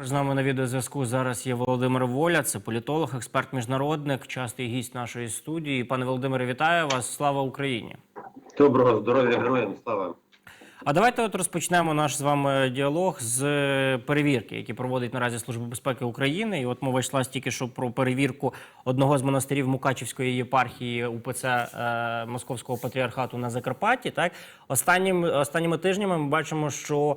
Також з нами на відеозв'язку зараз є Володимир Воля, це політолог, експерт, міжнародник, частий гість нашої студії. Пане Володимире, вітаю вас! Слава Україні! Доброго здоров'я героям слава. А давайте от розпочнемо наш з вами діалог з е, перевірки, які проводить наразі Служба безпеки України. І от мова йшла тільки що про перевірку одного з монастирів Мукачівської єпархії УПЦ е, Московського патріархату на Закарпатті. Так останнім останніми тижнями ми бачимо, що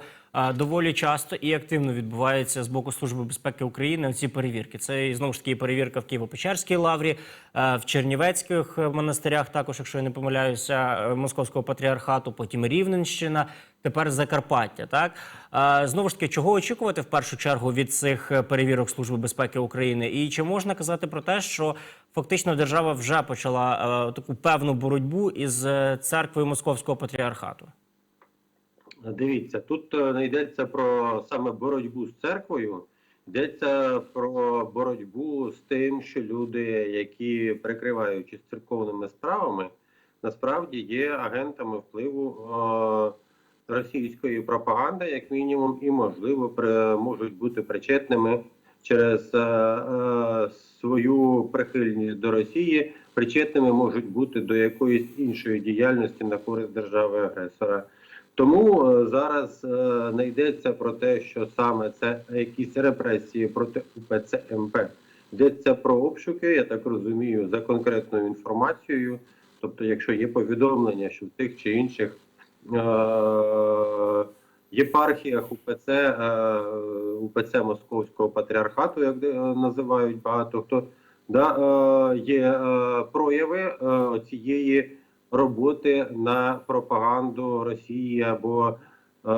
доволі часто і активно відбувається з боку Служби безпеки України ці перевірки. Це знову ж таки перевірка в Києво-Печерській лаврі, в Чернівецьких монастирях, також, якщо я не помиляюся, е, Московського патріархату, потім Рівненщина, тепер Закарпаття. Так знову ж таки, чого очікувати в першу чергу від цих е, перевірок Служби безпеки України? І чи можна казати про те, що фактично держава вже почала е, таку певну боротьбу із церквою Московського патріархату? Дивіться, тут е, не йдеться про саме боротьбу з церквою, йдеться про боротьбу з тим, що люди, які прикриваючись церковними справами, насправді є агентами впливу е, російської пропаганди, як мінімум, і можливо при, можуть бути причетними через е, е, свою прихильність до Росії, причетними можуть бути до якоїсь іншої діяльності на користь держави агресора. Тому е, зараз е, не йдеться про те, що саме це якісь репресії проти УПЦ МП. Йдеться про обшуки, я так розумію, за конкретною інформацією. Тобто, якщо є повідомлення, що в тих чи інших е- єпархіях УПЦ, УПЦ Московського патріархату, як називають багато хто, да, є прояви цієї роботи на пропаганду Росії або е,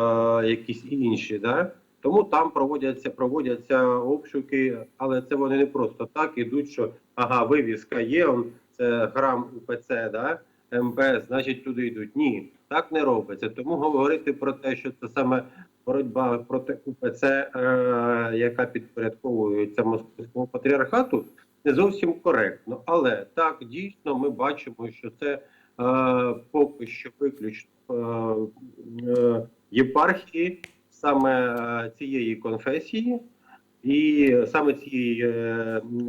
якісь інші. Да? Тому там проводяться проводяться обшуки, але це вони не просто так ідуть, що ага, вивіска є, он, це храм УПЦ, да? МП, значить люди йдуть. Ні, так не робиться. Тому говорити про те, що це саме боротьба проти УПЦ, е, яка підпорядковується московському патріархату, не зовсім коректно. Але так дійсно ми бачимо, що це поки що виключно е, е, єпархії саме е, цієї конфесії і саме цієї е,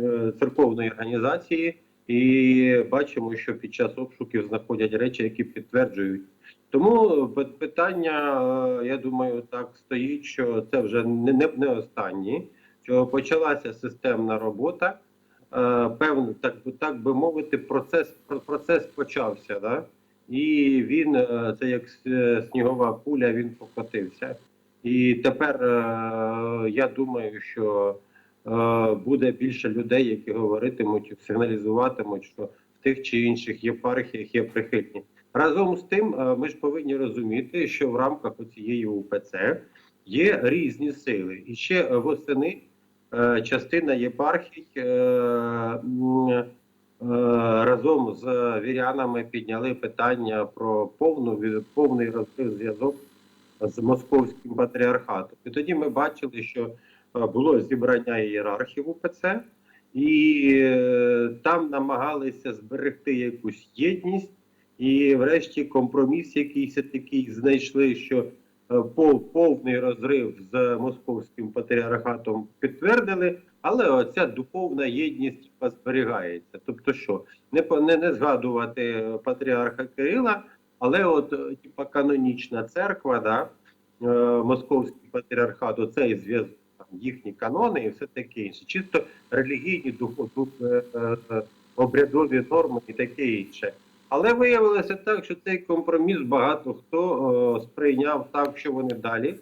е, церковної організації. І бачимо, що під час обшуків знаходять речі, які підтверджують. Тому питання, е, я думаю, так стоїть, що це вже не, не останні, що почалася системна робота. Е, певно, так, би- так би мовити, процес, процес почався, да? і він, е, це як е, снігова куля, він покотився. І тепер я думаю, що буде більше людей, які говоритимуть, сигналізуватимуть, що в тих чи інших єпархіях є прихильні. Разом з тим, ми ж повинні розуміти, що в рамках цієї УПЦ є різні сили. І ще восени частина єпархій е, е, разом з вірянами підняли питання про повну повний розрив зв'язок з московським патріархатом. І тоді ми бачили, що е, було зібрання ієрархів УПЦ, і е, там намагалися зберегти якусь єдність, і врешті компроміс якийсь такий знайшли, що е, повний розрив з московським патріархатом підтвердили, але оця духовна єдність зберігається. Тобто, що не не, не згадувати патріарха Кирила, але от е, типа канонічна церква, да, е, московський патріархат, оцей зв'язок, їхні канони і все таке інше. Чисто релігійні духу, дух, е, е, обрядові норми і таке інше. Але виявилося так, що цей компроміс багато хто е, сприйняв так, що вони далі е,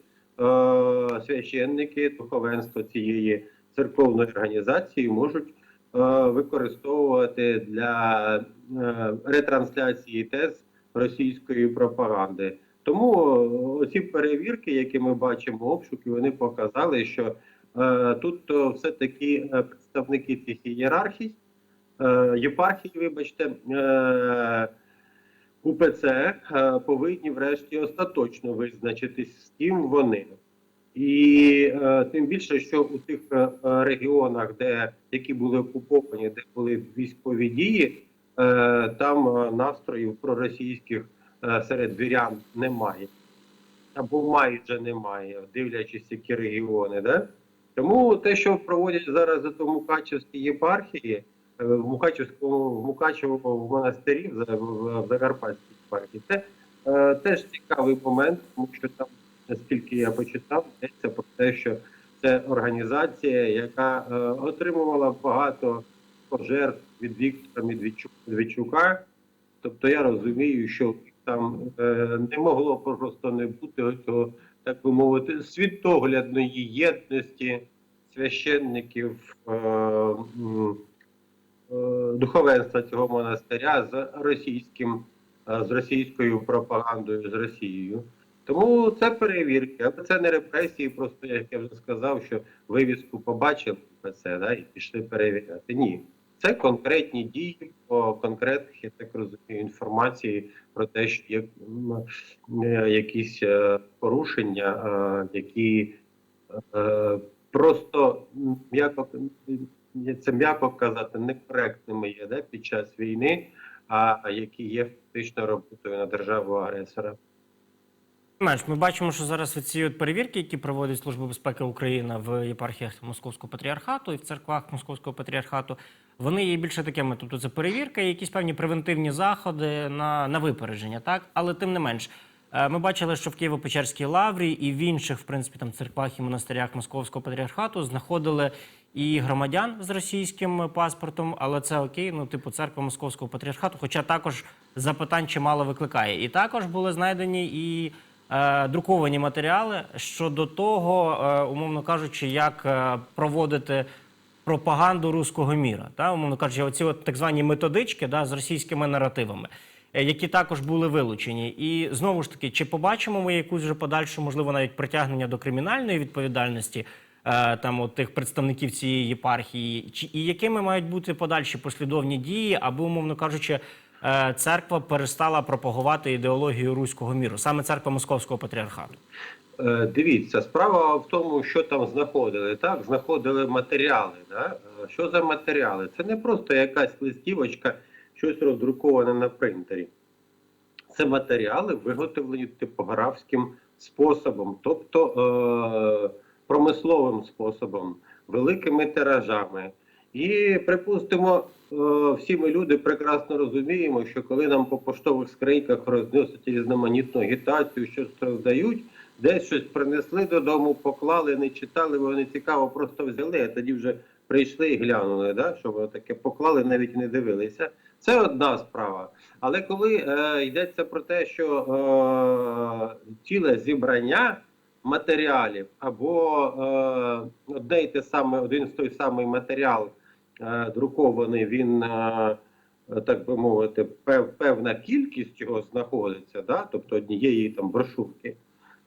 священники, духовенство цієї церковної організації можуть е, використовувати для ретрансляції тез російської пропаганди. Тому ці перевірки, які ми бачимо, обшуки, вони показали, що тут все-таки е, представники цих ієрархій, е, єпархій, вибачте, е, УПЦ е, повинні врешті остаточно визначитись, з ким вони. І тим більше, що у тих регіонах, де які були окуповані, де були військові дії, там настроїв проросійських е, серед вірян немає. Або майже немає, дивлячись, які регіони, да? Тому те, що проводять зараз у Мукачевській єпархії, в Мукачевському в Мукачевому монастирі в, Закарпатській єпархії, це е, теж цікавий момент, тому що там, наскільки я почитав, йдеться про те, що це організація, яка е, отримувала багато пожертв від Віктора Медведчук- Медведчука. Тобто я розумію, що там е, не могло просто не бути цього, так би мовити, світоглядної єдності священників е, е, духовенства цього монастиря з російським, е, з російською пропагандою, з Росією. Тому це перевірки, але це не репресії, просто як я вже сказав, що вивіску побачили це да, і пішли перевіряти. Ні. Це конкретні дії по конкретних, я так розумію, інформації про те, що є е, якісь е, порушення, е, які е, просто м'яко це м'яко казати, некоректними є да, під час війни, а які є фактично роботою на державу агресора. Ми бачимо, що зараз ці перевірки, які проводить Служба безпеки України в єпархіях Московського патріархату і в церквах Московського патріархату, вони є більше такими. Тобто це перевірка, і якісь певні превентивні заходи на, на випередження, так? Але тим не менш, е, ми бачили, що в Києво-Печерській лаврі і в інших, в принципі, там церквах і монастирях Московського патріархату знаходили і громадян з російським паспортом, але це окей, ну типу церква Московського патріархату, хоча також запитань чимало викликає. І також були знайдені і е, друковані матеріали щодо того, е, умовно кажучи, як е, проводити пропаганду руського міра, та умовно кажучи, оці от так звані методички да, з російськими наративами. е, Які також були вилучені, і знову ж таки, чи побачимо ми якусь вже подальшу, можливо, навіть притягнення до кримінальної відповідальності там от тих представників цієї єпархії, чи і якими мають бути подальші послідовні дії, аби, умовно кажучи, е, церква перестала пропагувати ідеологію руського міру, саме церква Московського патріархату. Е, Дивіться, справа в тому, що там знаходили. Так, знаходили матеріали. Да? Е, Що за матеріали? Це не просто якась листівочка, щось роздруковане на принтері. Це матеріали, виготовлені типографським способом, тобто е- промисловим способом, великими тиражами. І припустимо, е, всі ми люди прекрасно розуміємо, що коли нам по поштових скриньках розносять різноманітну агітацію, щось роздають, десь щось принесли додому, поклали, не читали, бо не цікаво, просто взяли, а тоді вже прийшли і глянули, да, що воно таке поклали, навіть не дивилися. Це одна справа. Але коли е, йдеться про те, що е, ціле зібрання матеріалів або е, одне й те саме, один той самий матеріал е, друкований, він, е, так би мовити, пев, певна кількість його знаходиться, да? тобто однієї там брошурки,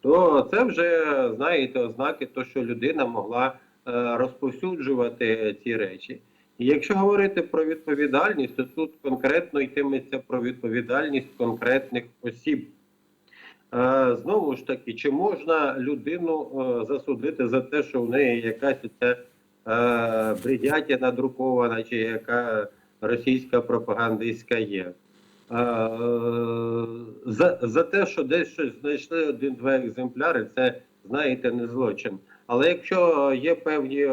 то це вже знаєте ознаки, то що людина могла е, розповсюджувати ці речі. І якщо говорити про відповідальність, то тут конкретно йтиметься про відповідальність конкретних осіб. Е, Знову ж таки, чи можна людину е, засудити за те, що в неї якась ця е, бредятя надрукована, чи яка російська пропагандистська є? За, за те, що десь щось знайшли один-два екземпляри, це знаєте, не злочин. Але якщо є певні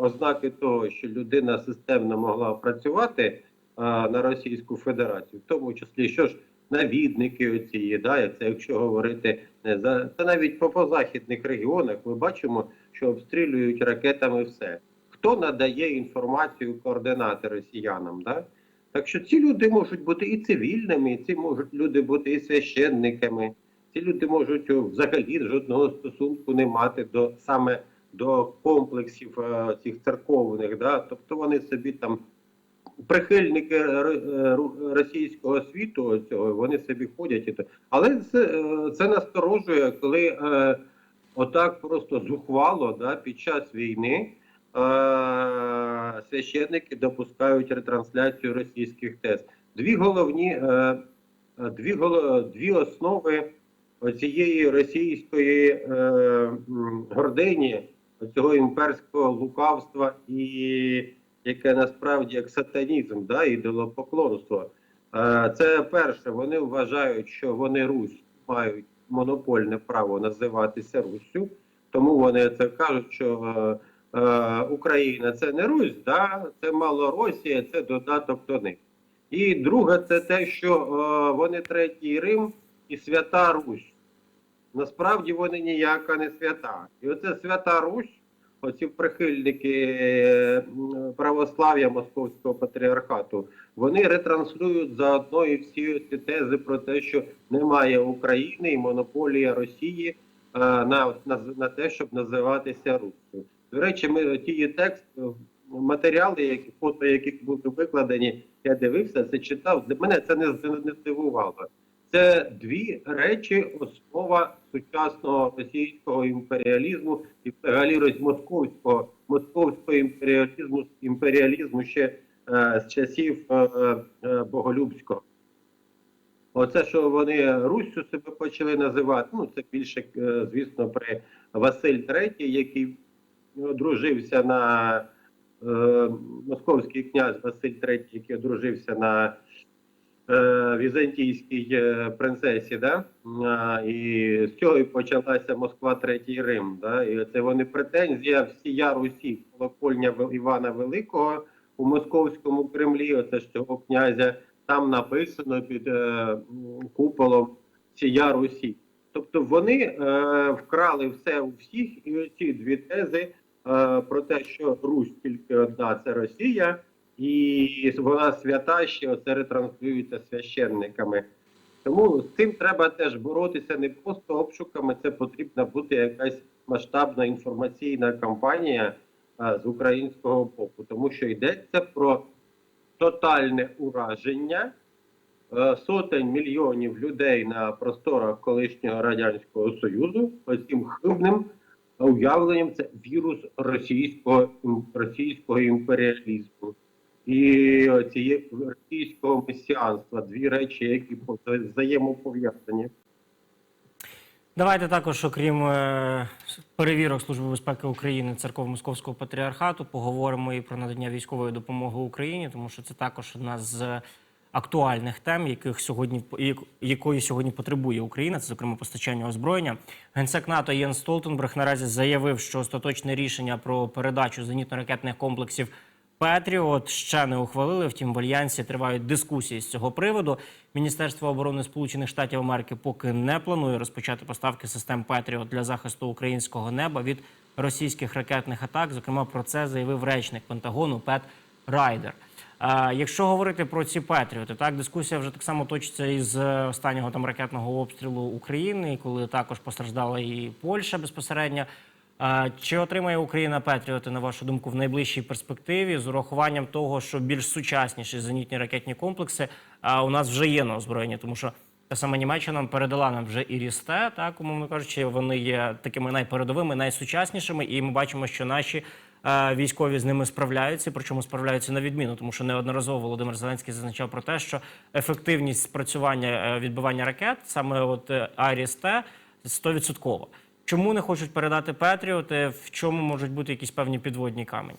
ознаки того, що людина системно могла працювати на Російську Федерацію, в тому числі що ж навідники оці да, це якщо говорити не за це навіть по позахідних регіонах, ми бачимо, що обстрілюють ракетами все. Хто надає інформацію координати росіянам? Да? Так що ці люди можуть бути і цивільними, і ці можуть люди бути і священниками. Ці люди можуть взагалі жодного стосунку не мати до саме до комплексів е, цих церковних. Да? Тобто вони собі там прихильники р- е, російського світу цього, вони собі ходять і то. Але це, е, це насторожує, коли е, отак просто зухвало да, під час війни е, священники допускають ретрансляцію російських тез. Дві головні, е, е, дві, дві основи цієї російської е, гордині, цього імперського лукавства і яке насправді як сатанізм, да, ідолопоклонство. Це перше, вони вважають, що вони Русь мають монопольне право називатися Руссю, тому вони це кажуть, що е, е, Україна це не Русь, да? це Малоросія, це додаток до них. І друге, це те, що е, вони третій Рим і свята Русь. Насправді вони ніяка не свята. І оце свята Русь, оці прихильники е, православ'я Московського патріархату, вони ретранслюють заодно і всі ці тези про те, що немає України і монополія Росії е, на, на, на те, щоб називатися Руссю. До речі, ми ті текст, е, матеріали, які фото, яких були викладені, я дивився, це читав. Мене це не, не здивувало. Це дві речі, основа сучасного російського імперіалізму і взагалі московського московського імперіалізму імперіалізму ще е, з часів е, е, Боголюбського. Оце, що вони Руссю себе почали називати, ну це більше, е, звісно, при Василь III, який одружився на е, московський князь Василь III, який одружився на візантійській е, принцесі, да? І з цього і почалася Москва Третій Рим. Да? І це вони претензія всія Русі, колокольня Івана Великого у московському Кремлі. Оце ж цього князя там написано під е, куполом всія Русі. Тобто вони е, вкрали все у всіх, і оці дві тези е, про те, що Русь тільки одна це Росія, і вона свята ще оце ретранслюється священниками. Тому з цим треба теж боротися не просто обшуками, це потрібна бути якась масштабна інформаційна кампанія а, з українського боку, тому що йдеться про тотальне ураження е, сотень мільйонів людей на просторах колишнього радянського союзу оцим хибним уявленням це вірус російського російського імперіалізму і цієї російського месіанства. Дві речі, які по- взаємопов'язані. Давайте також, окрім е, перевірок Служби безпеки України церков Московського патріархату, поговоримо і про надання військової допомоги Україні, тому що це також одна з актуальних тем, яких сьогодні як- якої сьогодні потребує Україна, це зокрема постачання озброєння. Генсек НАТО Єн Столтенберг наразі заявив, що остаточне рішення про передачу зенітно-ракетних комплексів Петріот ще не ухвалили. Втім, в альянсі тривають дискусії з цього приводу. Міністерство оборони Сполучених Штатів Америки поки не планує розпочати поставки систем Петріот для захисту українського неба від російських ракетних атак. Зокрема, про це заявив речник Пентагону Пет Райдер. Якщо говорити про ці Петріоти, так дискусія вже так само точиться із е, останнього там ракетного обстрілу України, коли також постраждала і Польща безпосередньо. Чи отримає Україна Петріоти, на вашу думку, в найближчій перспективі з урахуванням того, що більш сучасніші зенітні ракетні комплекси а, у нас вже є на озброєнні, тому що та сама Німеччина передала нам вже і Рісте, так умовно кажучи, вони є такими найпередовими, найсучаснішими, і ми бачимо, що наші е, військові з ними справляються, причому справляються на відміну, тому що неодноразово Володимир Зеленський зазначав про те, що ефективність спрацювання е, відбивання ракет, саме от е, Арісте, 100%. Чому не хочуть передати Петріоти? В чому можуть бути якісь певні підводні камені?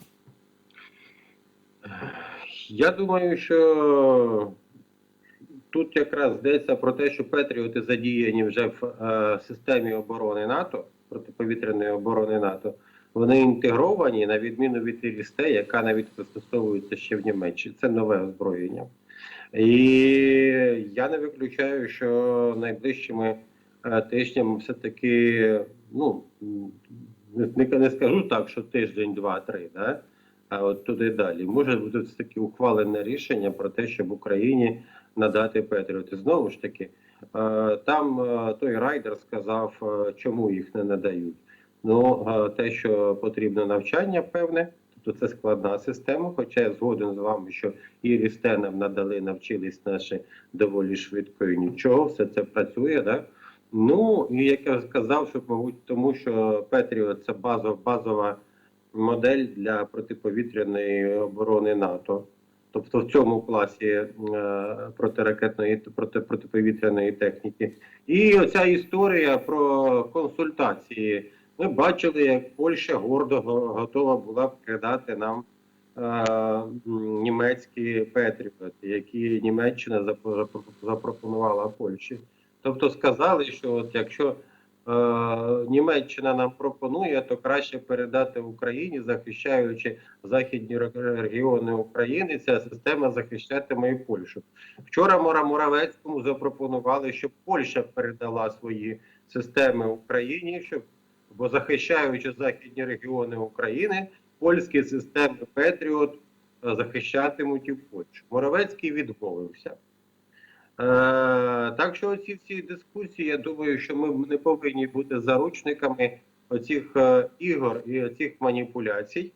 Я думаю, що тут якраз йдеться про те, що Петріоти задіяні вже в е, системі оборони НАТО, протиповітряної оборони НАТО. Вони інтегровані на відміну від Ірісте, яка навіть застосовується ще в Німеччині. Це нове озброєння. І я не виключаю, що найближчими тижнями все-таки, ну не, не скажу так, що тиждень, два, три, да? а от туди далі. Може бути все таки ухвалене рішення про те, щоб Україні надати Петріоти. Знову ж таки, е, там е, той райдер сказав, е, чому їх не надають. Ну, е, те, що потрібно навчання, певне, тобто це складна система. Хоча я згоден з вами, що і Рістенам надали, навчились наші доволі швидко і нічого, все це працює, да? Ну, і як я сказав, що, мабуть, тому що Петріот це базова, базова модель для протиповітряної оборони НАТО. Тобто в цьому класі е, протиракетної проти, протиповітряної техніки. І оця історія про консультації. Ми бачили, як Польща гордо готова була передати нам е, німецькі Петріоти, які Німеччина запропонувала Польщі. Тобто сказали, що от якщо Німеччина нам пропонує, то краще передати Україні, захищаючи західні регіони України. Ця система захищатиме і Польщу. Вчора Мора Моравецькому запропонували, щоб Польща передала свої системи Україні, щоб бо захищаючи західні регіони України, польські системи Петріот е, захищатимуть і Польщу. Моравецький відмовився. Е, так що ці всі дискусії, я думаю, що ми не повинні бути заручниками оцих е, ігор і оцих маніпуляцій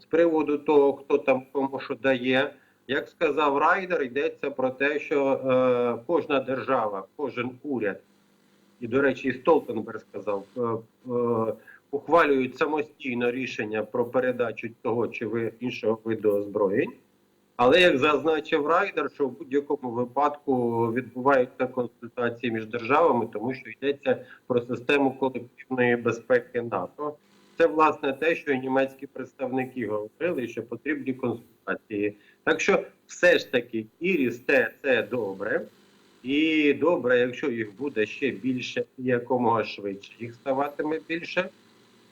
з приводу того, хто там кому що дає. Як сказав Райдер, йдеться про те, що е, кожна держава, кожен уряд, і, до речі, Столтенберг сказав, е, е, ухвалюють самостійно рішення про передачу того чи іншого виду озброєнь. Але як зазначив Райдер, що в будь-якому випадку відбуваються консультації між державами, тому що йдеться про систему колективної безпеки НАТО. Це власне те, що і німецькі представники говорили, що потрібні консультації. Так що, все ж таки, Іріс те це добре, і добре, якщо їх буде ще більше і якомога швидше, їх ставатиме більше.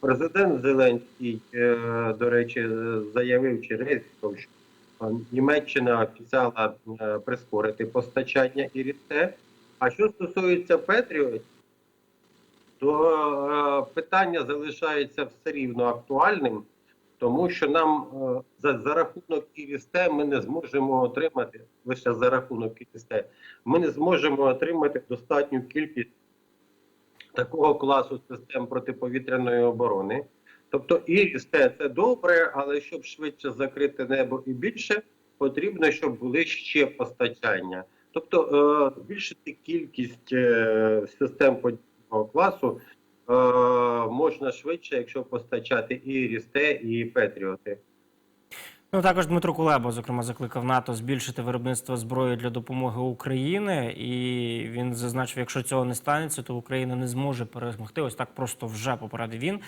Президент Зеленський, е, до речі, заявив ризиков, що Німеччина обіцяла е, прискорити постачання ІРІСТЕ. А що стосується Петріот, то е, питання залишається все рівно актуальним, тому що нам е, за, за рахунок ІРІСТЕ ми не зможемо отримати лише за рахунок ІРІСТЕ, ми не зможемо отримати достатню кількість такого класу систем протиповітряної оборони. Тобто ІРІСТЕ це добре, але щоб швидше закрити небо і більше, потрібно, щоб були ще постачання. Тобто е, збільшити кількість е, систем подібного класу е, можна швидше, якщо постачати і РІСТЕ, і Петріоти. Ну також Дмитро Кулеба, зокрема, закликав НАТО збільшити виробництво зброї для допомоги Україні, і він зазначив, якщо цього не станеться, то Україна не зможе перемогти. Ось так просто вже попередив він.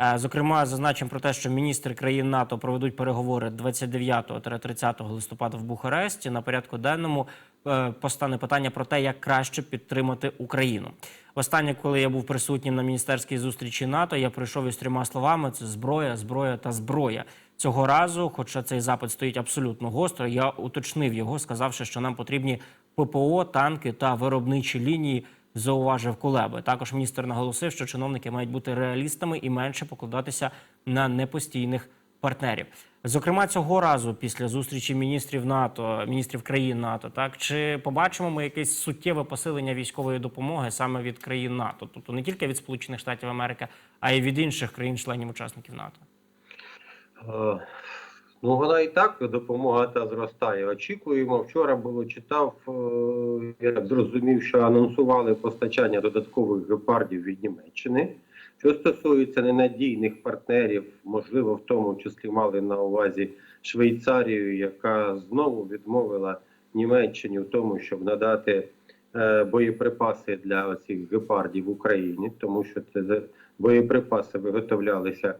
Е, Зокрема, зазначимо про те, що міністри країн НАТО проведуть переговори 29-30 листопада в Бухаресті. На порядку денному е, постане питання про те, як краще підтримати Україну. Останнє, коли я був присутнім на міністерській зустрічі НАТО, я прийшов із трьома словами: це зброя, зброя та зброя. Цього разу, хоча цей запит стоїть абсолютно гостро, я уточнив його, сказавши, що нам потрібні ППО, танки та виробничі лінії. Зауважив Кулеби. Також міністр наголосив, що чиновники мають бути реалістами і менше покладатися на непостійних партнерів. Зокрема, цього разу, після зустрічі міністрів НАТО, міністрів країн НАТО, так чи побачимо ми якесь суттєве посилення військової допомоги саме від країн НАТО, тобто не тільки від Сполучених Штатів Америки, а й від інших країн-членів учасників НАТО. Ну, вона і так допомога та зростає. Очікуємо. Вчора було читав. е, Я зрозумів, що анонсували постачання додаткових гепардів від Німеччини. Що стосується ненадійних партнерів, можливо, в тому числі мали на увазі Швейцарію, яка знову відмовила Німеччині в тому, щоб надати е, боєприпаси для цих гепардів в Україні, тому що це боєприпаси виготовлялися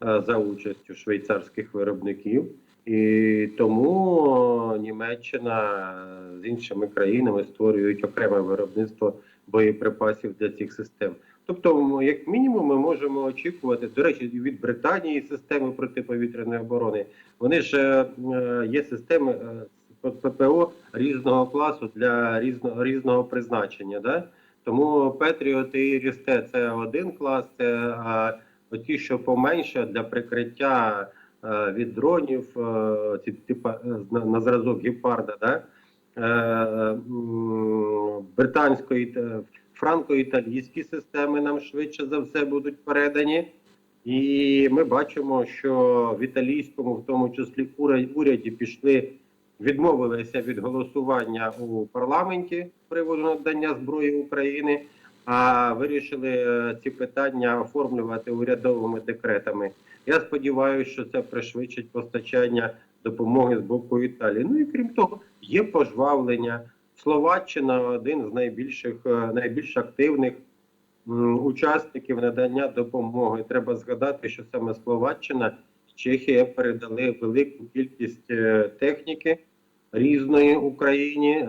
за участю швейцарських виробників. І тому е, Німеччина е, з іншими країнами створюють окреме виробництво боєприпасів для цих систем. Тобто, як мінімум, ми можемо очікувати, до речі, від Британії системи протиповітряної оборони. Вони ж е, е, є системи е, ППО різного класу для різного різного призначення. Да? Тому Петріот і Рісте це один клас, це оті, що поменше для прикриття е, від дронів, е, ці типа е, на, зразок гепарда, да? е, британської та франко-італійські системи нам швидше за все будуть передані. І ми бачимо, що в італійському, в тому числі уряді, пішли, відмовилися від голосування у парламенті з приводу надання зброї України, а вирішили е, ці питання оформлювати урядовими декретами. Я сподіваюся, що це пришвидшить постачання допомоги з боку Італії. Ну і крім того, є пожвавлення. Словаччина один з найбільших е, найбільш активних учасників надання допомоги. Треба згадати, що саме Словаччина і Чехія передали велику кількість е, техніки різної Україні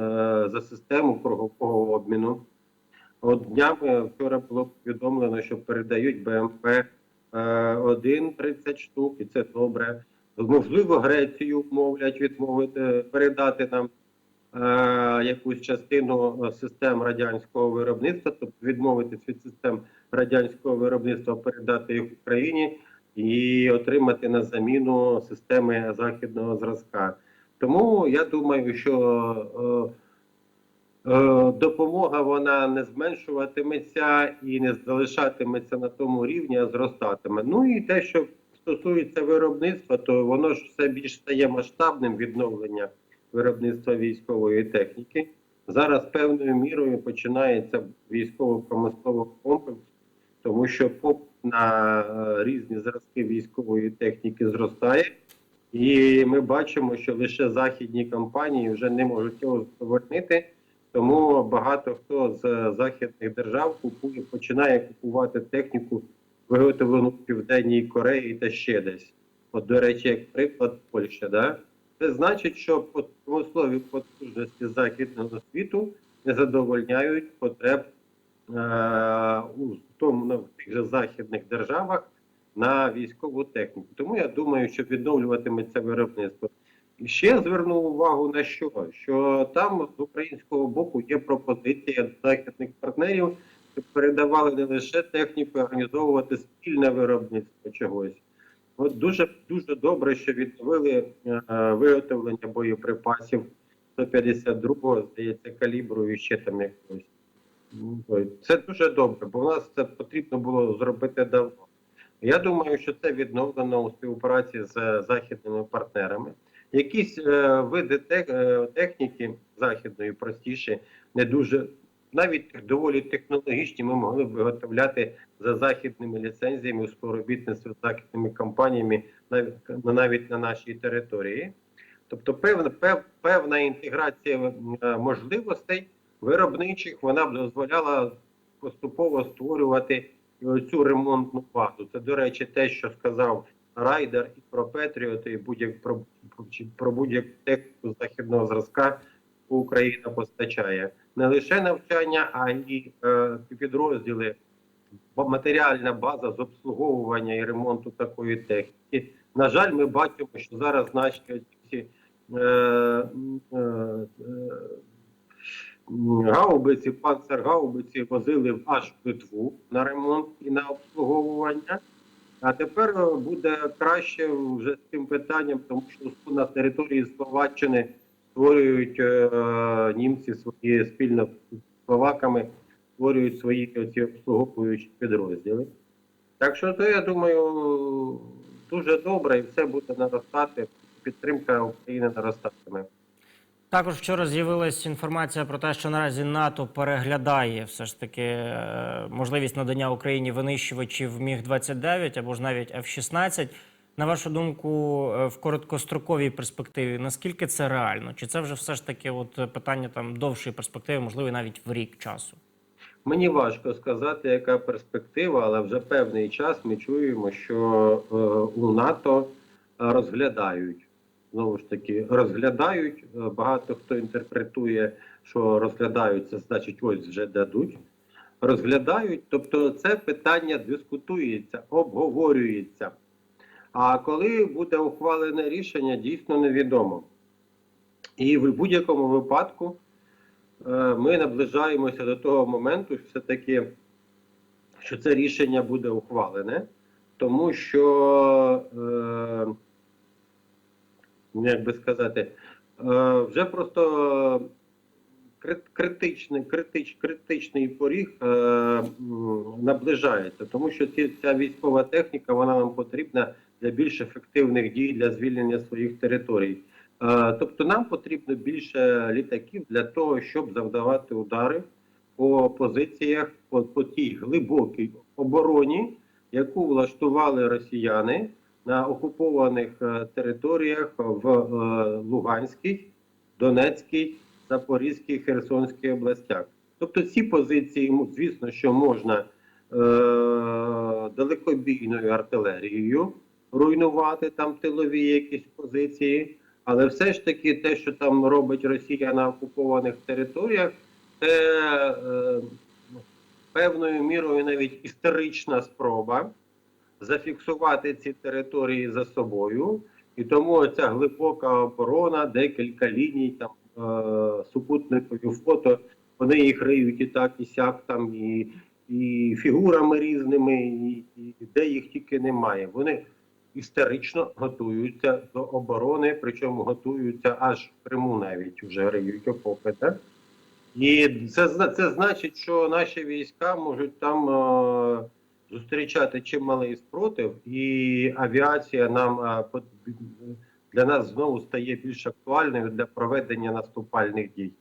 за систему кругового обміну. От днями вчора було повідомлено, що передають БМП е, 1 30 штук, і це добре. Можливо, Грецію мовлять відмовити передати нам е, якусь частину е, систем радянського виробництва, тобто відмовитись від систем радянського виробництва, передати їх Україні і отримати на заміну системи західного зразка. Тому я думаю, що е, е, допомога вона не зменшуватиметься і не залишатиметься на тому рівні, а зростатиме. Ну і те, що стосується виробництва, то воно ж все більш стає масштабним відновлення виробництва військової техніки. Зараз певною мірою починається військово-промисловий комплекс, тому що попит на е, різні зразки військової техніки зростає. І ми бачимо, що лише західні компанії вже не можуть цього задовольнити, тому багато хто з західних держав купує, починає купувати техніку, виготовлену в Південній Кореї та ще десь. От, до речі, як приклад Польща, да? це значить, що по промислові потужності західного світу не задовольняють потреб е- у тому на тих же західних державах на військову техніку. Тому я думаю, що відновлюватиметься виробництво. Ще зверну увагу на що? Що там з українського боку є пропозиція західних партнерів, щоб передавали не лише техніку, а організовувати спільне виробництво чогось. От дуже дуже добре, що відновили е, виготовлення боєприпасів 152-го, здається, калібру і ще там якогось. Це дуже добре, бо в нас це потрібно було зробити давно. Я думаю, що це відновлено у співпраці з західними партнерами. Якісь е, види тех, е, техніки західної простіші, не дуже навіть доволі технологічні, ми могли б виготовляти за західними ліцензіями у співробітництві з західними компаніями навіть, навіть на нашій території. Тобто, певна, пев, певна інтеграція е, можливостей виробничих вона б дозволяла поступово створювати і оцю ремонтну базу. Це, до речі, те, що сказав Райдер і про Петріот, і будь-як про, про будь-яку техніку західного зразка Україна постачає не лише навчання, а й е, підрозділи, матеріальна база з обслуговування і ремонту такої техніки. На жаль, ми бачимо, що зараз наші ці е, е, е, гаубиці, панцергаубиці возили аж в Литву на ремонт і на обслуговування. А тепер е, буде краще вже з цим питанням, тому що на території Словаччини створюють е, німці свої спільно з словаками, створюють свої оці обслуговуючі підрозділи. Так що то я думаю, дуже добре і все буде наростати. Підтримка України наростатиме. Також вчора з'явилася інформація про те, що наразі НАТО переглядає все ж таки е, можливість надання Україні винищувачів Міг 29 або ж навіть F-16. На вашу думку, е, в короткостроковій перспективі наскільки це реально? Чи це вже все ж таки от питання там довшої перспективи, можливо, навіть в рік часу? Мені важко сказати, яка перспектива, але вже певний час ми чуємо, що е, у НАТО розглядають. Знову ж таки, розглядають. Е, Багато хто інтерпретує, що розглядають, це значить, ось вже дадуть. Розглядають, тобто це питання дискутується, обговорюється. А коли буде ухвалене рішення, дійсно невідомо. І в будь-якому випадку е, ми наближаємося до того моменту, все-таки що це рішення буде ухвалене, тому що, е, як би сказати, е, вже просто критичний, критич, критичний поріг е, наближається, тому що ця військова техніка вона нам потрібна для більш ефективних дій для звільнення своїх територій. Е, Тобто нам потрібно більше літаків для того, щоб завдавати удари по позиціях, по, по тій глибокій обороні, яку влаштували росіяни на окупованих е, територіях в е, Луганській, Донецькій, Запорізькій, Херсонській областях. Тобто ці позиції, звісно, що можна е, далекобійною артилерією руйнувати там тилові якісь позиції, але все ж таки те, що там робить Росія на окупованих територіях, це певною мірою навіть історична спроба зафіксувати ці території за собою. І тому ця глибока оборона, декілька ліній, там е, супутникові фото, вони їх риють і так, і сяк, там, і, і фігурами різними, і, і де їх тільки немає. Вони історично готуються до оборони, причому готуються аж в Криму навіть вже риють окопи. Так? І це, це значить, що наші війська можуть там е, зустрічати чималий спротив, і авіація нам для нас знову стає більш актуальною для проведення наступальних дій.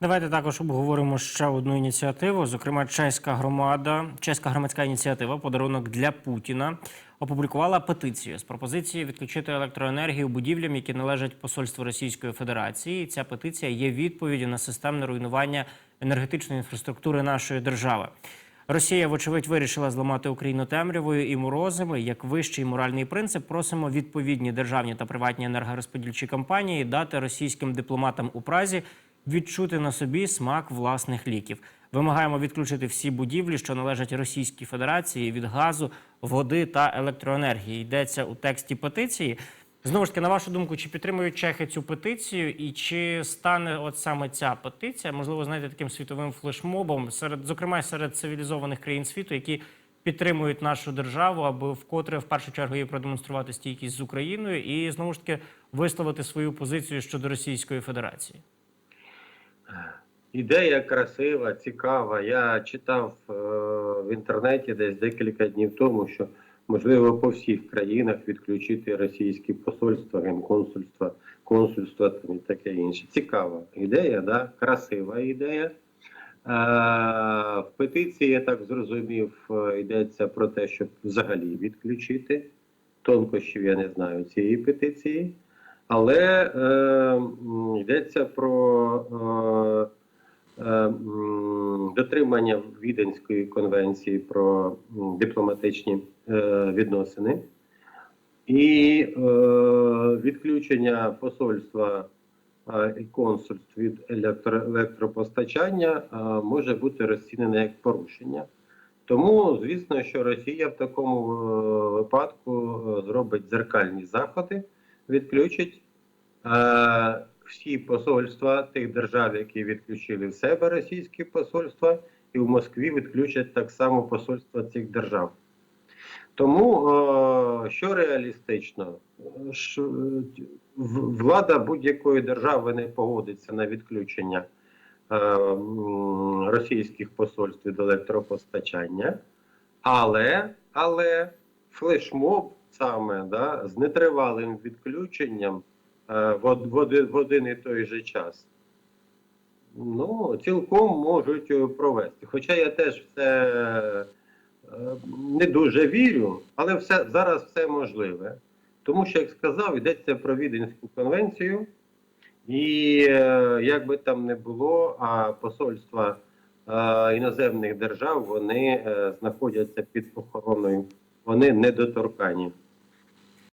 Давайте також обговоримо ще одну ініціативу. Зокрема, чеська громада, чеська громадська ініціатива Подарунок для Путіна опублікувала петицію з пропозицією відключити електроенергію будівлям, які належать посольству Російської Федерації. Ця петиція є відповіддю на системне руйнування енергетичної інфраструктури нашої держави. Росія, вочевидь, вирішила зламати Україну темрявою і морозами. Як вищий моральний принцип, просимо відповідні державні та приватні енергорозподільчі компанії дати російським дипломатам у Празі відчути на собі смак власних ліків. Вимагаємо відключити всі будівлі, що належать Російській Федерації від газу, води та електроенергії. Йдеться у тексті петиції. Знову ж таки, на вашу думку, чи підтримують чехи цю петицію, і чи стане от саме ця петиція, можливо, знаєте, таким світовим флешмобом серед, зокрема, серед цивілізованих країн світу, які підтримують нашу державу, аби вкотре в першу чергу їй продемонструвати стійкість з Україною і знову ж таки висловити свою позицію щодо Російської Федерації. Ідея красива, цікава. Я читав е, в інтернеті десь декілька днів тому, що можливо по всіх країнах відключити російські посольства, генконсульства, консульства там і таке інше. Цікава ідея, да? красива ідея. Е, в петиції, я так зрозумів, е, йдеться про те, щоб взагалі відключити. Тонкощів я не знаю цієї петиції. Але е, йдеться про е, дотримання Віденської конвенції про дипломатичні е, відносини і е, відключення посольства е, і консульств від електропостачання е, може бути розцінене як порушення. Тому, звісно, що Росія в такому е, випадку е, зробить дзеркальні заходи, відключить е, всі посольства тих держав, які відключили в себе російські посольства, і в Москві відключать так само посольства цих держав. Тому, е, що реалістично, е, влада будь-якої держави не погодиться на відключення е, російських посольств від електропостачання, але, але флешмоб саме да, з нетривалим відключенням в, в, один, і той же час. Ну, цілком можуть е, провести. Хоча я теж в це е, не дуже вірю, але все, зараз все можливе. Тому що, як сказав, йдеться про Віденську конвенцію, і е, як би там не було, а посольства е, іноземних держав вони е, знаходяться під охороною, вони недоторкані.